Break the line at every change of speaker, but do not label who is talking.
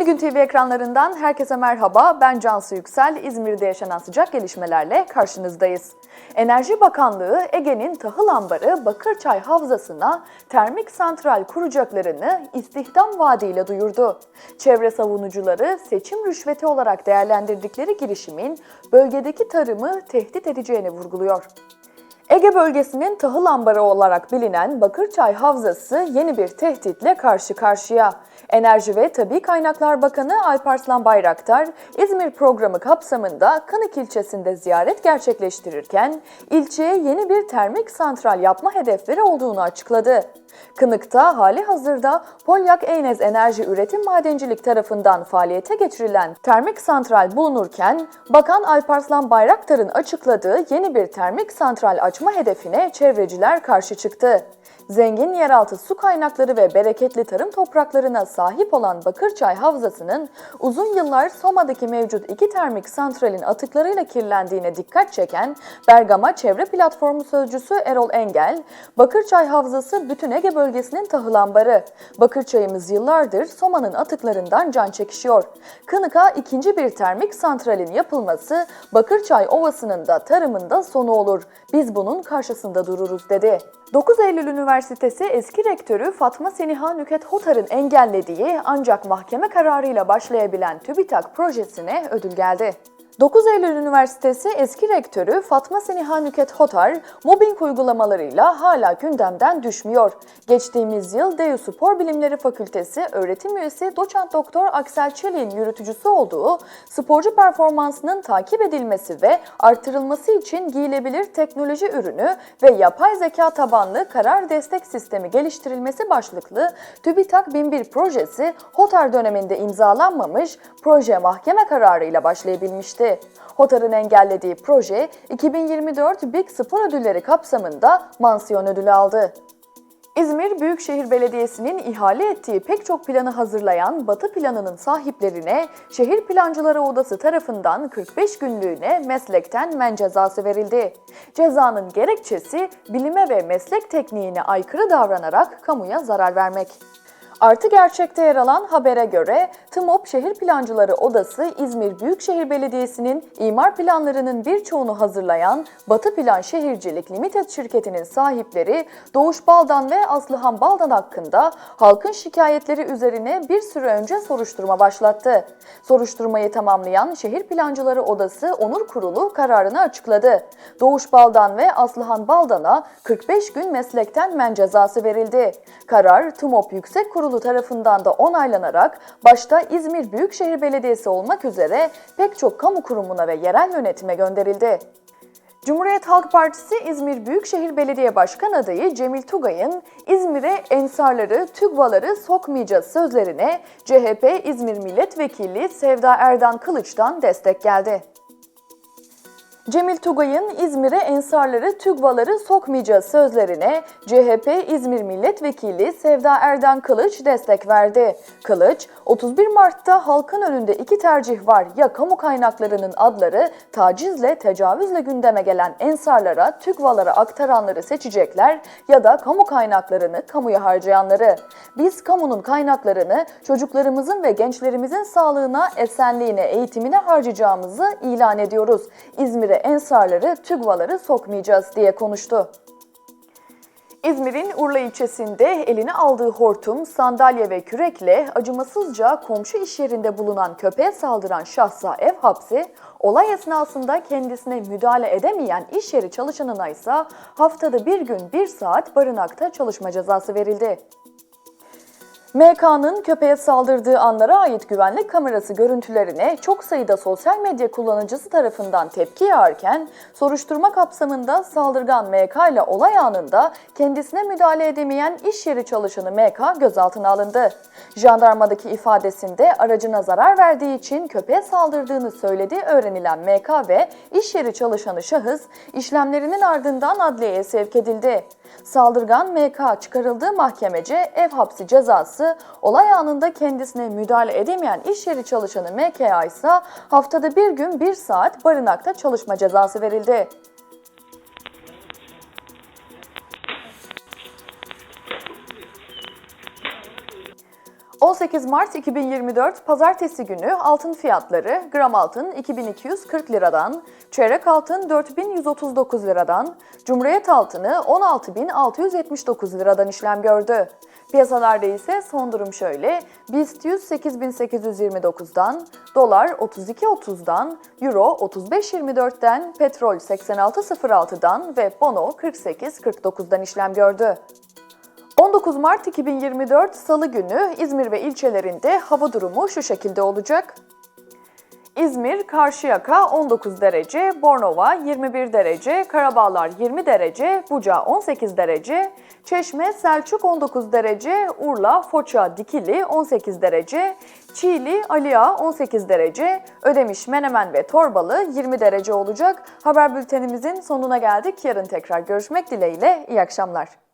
Yeni Gün TV ekranlarından herkese merhaba. Ben Cansu Yüksel. İzmir'de yaşanan sıcak gelişmelerle karşınızdayız. Enerji Bakanlığı Ege'nin tahıl ambarı Bakırçay Havzası'na termik santral kuracaklarını istihdam vaadiyle duyurdu. Çevre savunucuları seçim rüşveti olarak değerlendirdikleri girişimin bölgedeki tarımı tehdit edeceğini vurguluyor. Ege bölgesinin tahıl ambarı olarak bilinen Bakırçay Havzası yeni bir tehditle karşı karşıya. Enerji ve Tabi Kaynaklar Bakanı Alparslan Bayraktar, İzmir programı kapsamında Kanık ilçesinde ziyaret gerçekleştirirken, ilçeye yeni bir termik santral yapma hedefleri olduğunu açıkladı. Kınık'ta hali hazırda Polyak Eynez Enerji Üretim Madencilik tarafından faaliyete geçirilen termik santral bulunurken, Bakan Alparslan Bayraktar'ın açıkladığı yeni bir termik santral açma hedefine çevreciler karşı çıktı. Zengin yeraltı su kaynakları ve bereketli tarım topraklarına sahip olan Bakırçay Havzası'nın uzun yıllar Soma'daki mevcut iki termik santralin atıklarıyla kirlendiğine dikkat çeken Bergama Çevre Platformu Sözcüsü Erol Engel, Bakırçay Havzası bütün Ege bölgesinin tahıl ambarı. Bakırçay'ımız yıllardır Soma'nın atıklarından can çekişiyor. Kınık'a ikinci bir termik santralin yapılması Bakırçay Ovası'nın da tarımında sonu olur. Biz bunun karşısında dururuz dedi. 9 Eylül Üniversitesi eski rektörü Fatma Seniha Nüket Hotar'ın engellediği ancak mahkeme kararıyla başlayabilen TÜBİTAK projesine ödül geldi. 9 Eylül Üniversitesi eski rektörü Fatma Seniha Nüket Hotar, mobbing uygulamalarıyla hala gündemden düşmüyor. Geçtiğimiz yıl DEU Spor Bilimleri Fakültesi öğretim üyesi doçent doktor Aksel Çelik'in yürütücüsü olduğu sporcu performansının takip edilmesi ve artırılması için giyilebilir teknoloji ürünü ve yapay zeka tabanlı karar destek sistemi geliştirilmesi başlıklı TÜBİTAK 1001 projesi Hotar döneminde imzalanmamış, proje mahkeme kararıyla başlayabilmişti. Hotar'ın engellediği proje 2024 Big Spor Ödülleri kapsamında mansiyon ödülü aldı. İzmir Büyükşehir Belediyesi'nin ihale ettiği pek çok planı hazırlayan Batı Planı'nın sahiplerine Şehir Plancıları Odası tarafından 45 günlüğüne meslekten men cezası verildi. Cezanın gerekçesi bilime ve meslek tekniğine aykırı davranarak kamuya zarar vermek. Artı Gerçek'te yer alan habere göre TMOP Şehir Plancıları Odası İzmir Büyükşehir Belediyesi'nin imar planlarının birçoğunu hazırlayan Batı Plan Şehircilik Limited şirketinin sahipleri Doğuş Baldan ve Aslıhan Baldan hakkında halkın şikayetleri üzerine bir süre önce soruşturma başlattı. Soruşturmayı tamamlayan Şehir Plancıları Odası Onur Kurulu kararını açıkladı. Doğuş Baldan ve Aslıhan Baldan'a 45 gün meslekten men cezası verildi. Karar TMOP Yüksek Kurulu Kurulu tarafından da onaylanarak başta İzmir Büyükşehir Belediyesi olmak üzere pek çok kamu kurumuna ve yerel yönetime gönderildi. Cumhuriyet Halk Partisi İzmir Büyükşehir Belediye Başkan adayı Cemil Tugay'ın İzmir'e ensarları, TÜGVA'ları sokmayacağız sözlerine CHP İzmir Milletvekili Sevda Erdan Kılıç'tan destek geldi. Cemil Tugay'ın İzmir'e ensarları, TÜGVA'ları sokmayacağız sözlerine CHP İzmir Milletvekili Sevda Erden Kılıç destek verdi. Kılıç, 31 Mart'ta halkın önünde iki tercih var. Ya kamu kaynaklarının adları tacizle, tecavüzle gündeme gelen ensarlara, TÜGVA'lara aktaranları seçecekler ya da kamu kaynaklarını kamuya harcayanları. Biz kamunun kaynaklarını çocuklarımızın ve gençlerimizin sağlığına, esenliğine, eğitimine harcayacağımızı ilan ediyoruz. İzmir'e ensarları, TÜGVA'ları sokmayacağız diye konuştu. İzmir'in Urla ilçesinde eline aldığı hortum, sandalye ve kürekle acımasızca komşu iş yerinde bulunan köpeğe saldıran şahsa ev hapsi, olay esnasında kendisine müdahale edemeyen iş yeri çalışanına ise haftada bir gün bir saat barınakta çalışma cezası verildi. MK'nın köpeğe saldırdığı anlara ait güvenlik kamerası görüntülerine çok sayıda sosyal medya kullanıcısı tarafından tepki yağarken, soruşturma kapsamında saldırgan MK ile olay anında kendisine müdahale edemeyen iş yeri çalışanı MK gözaltına alındı. Jandarmadaki ifadesinde aracına zarar verdiği için köpeğe saldırdığını söylediği öğrenilen MK ve iş yeri çalışanı şahıs işlemlerinin ardından adliyeye sevk edildi. Saldırgan MK çıkarıldığı mahkemece ev hapsi cezası, olay anında kendisine müdahale edemeyen iş yeri çalışanı MK'ya ise haftada bir gün bir saat barınakta çalışma cezası verildi. 18 Mart 2024 Pazartesi günü altın fiyatları gram altın 2240 liradan, çeyrek altın 4139 liradan, Cumhuriyet altını 16679 liradan işlem gördü. Piyasalarda ise son durum şöyle. BIST 100 8829'dan, dolar 32.30'dan, euro 35.24'ten, petrol 86.06'dan ve bono 48.49'dan işlem gördü. 19 Mart 2024 Salı günü İzmir ve ilçelerinde hava durumu şu şekilde olacak. İzmir, Karşıyaka 19 derece, Bornova 21 derece, Karabağlar 20 derece, Buca 18 derece, Çeşme, Selçuk 19 derece, Urla, Foça, Dikili 18 derece, Çiğli, Aliağa 18 derece, Ödemiş, Menemen ve Torbalı 20 derece olacak. Haber bültenimizin sonuna geldik. Yarın tekrar görüşmek dileğiyle. İyi akşamlar.